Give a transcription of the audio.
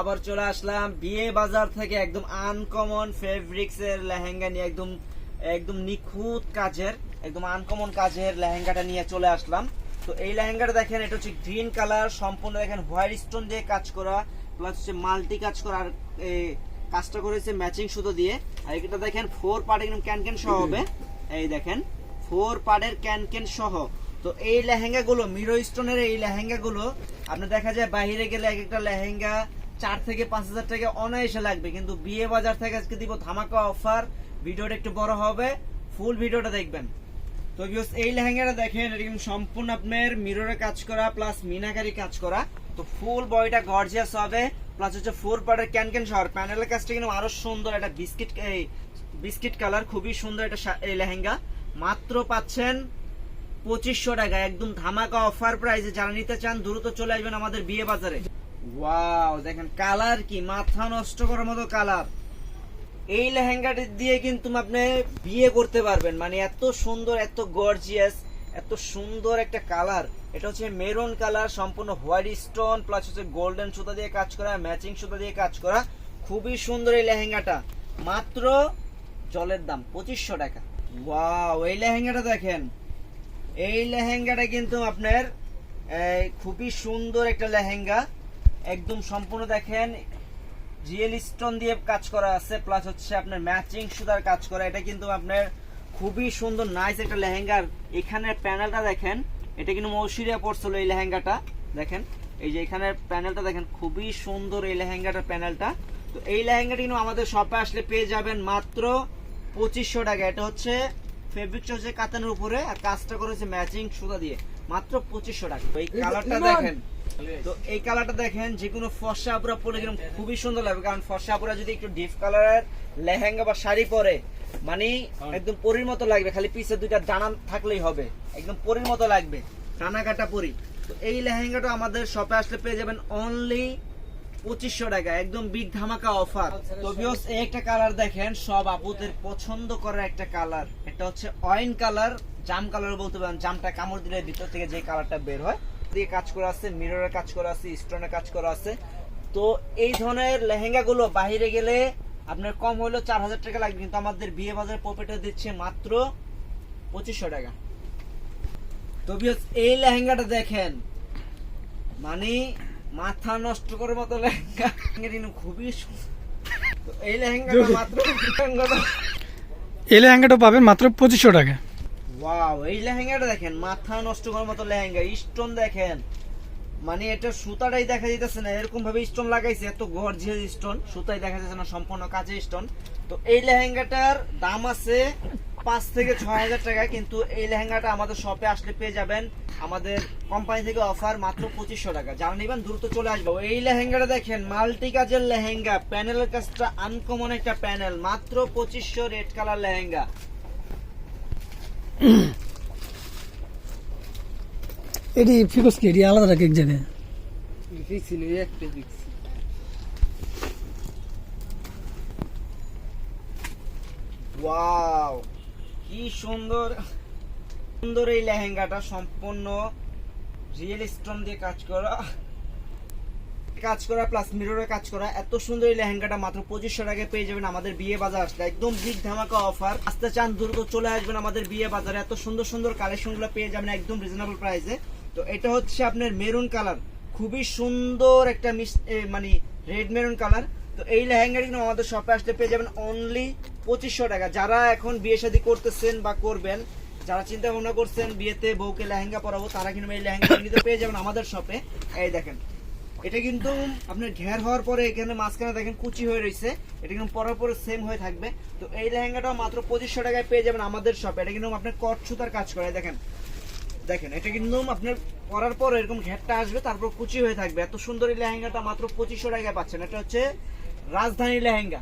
আবার চলে আসলাম বিয়ে বাজার থেকে একদম আনকমন ফেব্রিক্স এর লেহেঙ্গা নিয়ে একদম একদম নিখুঁত কাজের একদম আনকমন কাজের লেহেঙ্গাটা নিয়ে চলে আসলাম। তো এই লেহেঙ্গাটা দেখেন এটা হচ্ছে গ্রিন কালার সম্পূর্ণ দেখেন হোয়াইট স্টোন দিয়ে কাজ করা প্লাস হচ্ছে মাল্টি কাজ করা আর কাজটা করেছে ম্যাচিং সুতো দিয়ে। আর এটা দেখেন ফোর পার্ট একদম ক্যান ক্যান সহ হবে। এই দেখেন ফোর পার্টের ক্যান ক্যান সহ। তো এই লেহেঙ্গা গুলো মিরো স্টোনের এই লেহেঙ্গা গুলো আপনি দেখা যায় বাইরে গেলে এক একটা লেহেঙ্গা চার থেকে পাঁচ হাজার টাকা অনায়াসে লাগবে। কিন্তু বিয়ে বাজার থেকে আজকে দিব ধামাকা অফার ভিডিওটা একটু বড় হবে ফুল ভিডিওটা দেখবেন। তো এই লেহেঙ্গাটা দেখেন কিন্তু সম্পূর্ণ আপনার মিররে কাজ করা প্লাস মিনাকারি কাজ করা। তো ফুল বডিটা গর্জিয়াস হবে প্লাস হচ্ছে ফোর পার্টের ক্যান ক্যান শহর প্যানেলের কাজটা কিন্তু আরও সুন্দর, একটা বিস্কিট বিস্কিট কালার খুবই সুন্দর এই লেহেঙ্গা। মাত্র পাচ্ছেন পঁচিশশো টাকা, একদম ধামাকা অফার প্রাইসে যারা নিতে চান, দ্রুত চলে আসবেন আমাদের বিয়ে বাজারে। ওয়াও দেখেন কালার কি, মাথা নষ্ট করার মতো কালার এই লেহেঙ্গাটি দিয়ে কিন্তু আপনি বিয়ে করতে পারবেন। মানে এত সুন্দর, এত গর্জিয়াস এত সুন্দর একটা কালার এটা হচ্ছে মেরুন কালার সম্পূর্ণ হোয়াইট স্টোন প্লাস হচ্ছে গোল্ডেন সুতা দিয়ে কাজ করা ম্যাচিং সুতা দিয়ে কাজ করা। খুবই সুন্দর এই লেহেঙ্গাটা। মাত্র জলের দাম, পঁচিশশো টাকা। ওয়াও এই লেহেঙ্গাটা দেখেন। এই লেহেঙ্গাটা কিন্তু আপনার খুবই সুন্দর একটা লেহেঙ্গা। একদম সম্পূর্ণ দেখেন জিএল স্টোন দিয়ে কাজ করা আছে প্লাস হচ্ছে আপনার ম্যাচিং সুতার কাজ করা। এটা কিন্তু আপনার খুবই সুন্দর নাইস একটা লেহেঙ্গার এখানে প্যানেলটা দেখেন, এটা কিন্তু মৌসুরিয়া পড়ছিল এই লেহেঙ্গাটা। দেখেন, এই যে এখানে প্যানেলটা দেখেন, খুবই সুন্দর এই লেহেঙ্গাটার প্যানেলটা তো এই লেহেঙ্গাটা কিন্তু আমাদের শপে আসলে পেয়ে যাবেন মাত্র পঁচিশশো টাকা। এটা হচ্ছে ফেব্রিক হচ্ছে কাতানের উপরে আর কাজটা করেছে ম্যাচিং সুতা দিয়ে। মাত্র পঁচিশশো টাকা। এই কালারটা দেখেন। তো এই কালারটা দেখেন যে কোনো ফর্সা আপুরা পরে কীরকম খুবই সুন্দর লাগবে কারণ ফর্সা আপুরা যদি একটু ডিপ কালারের লেহেঙ্গা বা শাড়ি পরে মানে একদম পরির মতো লাগবে খালি পিছে দুইটা ডানা থাকলেই হবে একদম পরির মতো লাগবে টানা কাটা পরি। তো এই লেহেঙ্গাটা আমাদের শপে আসলে পেয়ে যাবেন অনলি পঁচিশশো টাকা, একদম বিগ ধামাকা অফার তো একটা কালার দেখেন, সব আপুদের পছন্দ করার একটা কালার এটা হচ্ছে অয়েন কালার জাম কালার বলতে পারেন, জামটা কামড় দিলে ভিতর থেকে যে কালারটা বের হয়, দিয়ে কাজ করা আছে মিররের কাজ করা আছে স্টোনের কাজ করা আছে। তো এই ধরনের লেহেঙ্গা গুলো বাইরে গেলে আপনার কম হলেও চার হাজার টাকা লাগবে, কিন্তু আমাদের বিয়ে বাজার পকেটে দিচ্ছে মাত্র পঁচিশশো টাকা। তো এই লেহেঙ্গাটা দেখেন মানে মাথা নষ্ট করার মতো লেহেঙ্গা কিন্তু খুবই তো এই লেহেঙ্গাটা মাত্র এই লেহেঙ্গাটা পাবেন মাত্র পঁচিশশো টাকা। ওয়াও এই লেহেঙ্গাটা দেখেন মাথা নষ্ট করার মতো লেহেঙ্গা স্টোন দেখেন। মানে এটা সুতাটাই দেখা যাইতেছে না এরকম ভাবে স্টোন লাগাইছে এত গর্জিয়াস স্টোন সুতাই দেখা যাচ্ছে না সম্পূর্ণ কাঁচা স্টোন। তো এই লেহেঙ্গাটার দাম আছে পাঁচ থেকে ছয় হাজার টাকা কিন্তু এই লেহেঙ্গাটা আমাদের শপে আসলে পেয়ে যাবেন। আমাদের কোম্পানি থেকে অফার মাত্র পঁচিশশো টাকা। যারা নেবেন দ্রুত চলে আসব। এই লেহেঙ্গাটা দেখেন মাল্টি কাজের লেহেঙ্গা প্যানেলের কাজটা আনকমন একটা প্যানেল মাত্র পঁচিশশো রেড কালার লেহেঙ্গা। এটি ফিকস কি? এটি আলাদা রাখে এক জায়গায়? ওয়াও কি সুন্দর সুন্দর এই লেহেঙ্গাটা, সম্পূর্ণ রিয়েল স্টোন দিয়ে কাজ করা। কাজ করা প্লাস মিররে কাজ করা। এত সুন্দর এই লেহেঙ্গাটা, মাত্র পঁচিশশো টাকায় পেয়ে যাবেন আমাদের বিয়ে বাজার। আসলে একদম বিগ ধামাকা অফার আসতে চান দ্রুত চলে আসবেন আমাদের বিয়ে বাজারে। এত সুন্দর সুন্দর কালেকশনগুলো পেয়ে যাবেন একদম রিজনেবল প্রাইসে তো এটা হচ্ছে আপনার মেরুন কালার খুবই সুন্দর একটা মানে রেড মেরুন কালার তো এই লেহেঙ্গাটি কিন্তু আমাদের শপে আসলে পেয়ে যাবেন অনলি পঁচিশশো টাকা। যারা এখন বিয়ে শাদী করতেছেন বা করবেন, যারা চিন্তা ভাবনা করছেন বিয়েতে বউকে লেহেঙ্গা পরাবো, তারা কিন্তু এই লেহেঙ্গা নিতে পেয়ে যাবেন আমাদের শপে এই দেখেন, এটা কিন্তু আপনার ঘের হওয়ার পরে এখানে মাঝখানে দেখেন কুচি হয়ে রয়েছে। এটা কিন্তু পরার পরে সেম হয়ে থাকবে। তো এই লেহেঙ্গাটাও মাত্র পঁচিশশো টাকায় পেয়ে যাবেন আমাদের শপে এটা কিন্তু আপনার কট সুতার কাজ করে দেখেন। দেখেন, এটা কিন্তু আপনার পরার পর এরকম ঘেরটা আসবে, তারপর কুচি হয়ে থাকবে। এত সুন্দর এই লেহেঙ্গাটা মাত্র পঁচিশশো টাকায় পাচ্ছেন। এটা হচ্ছে রাজধানী লেহেঙ্গা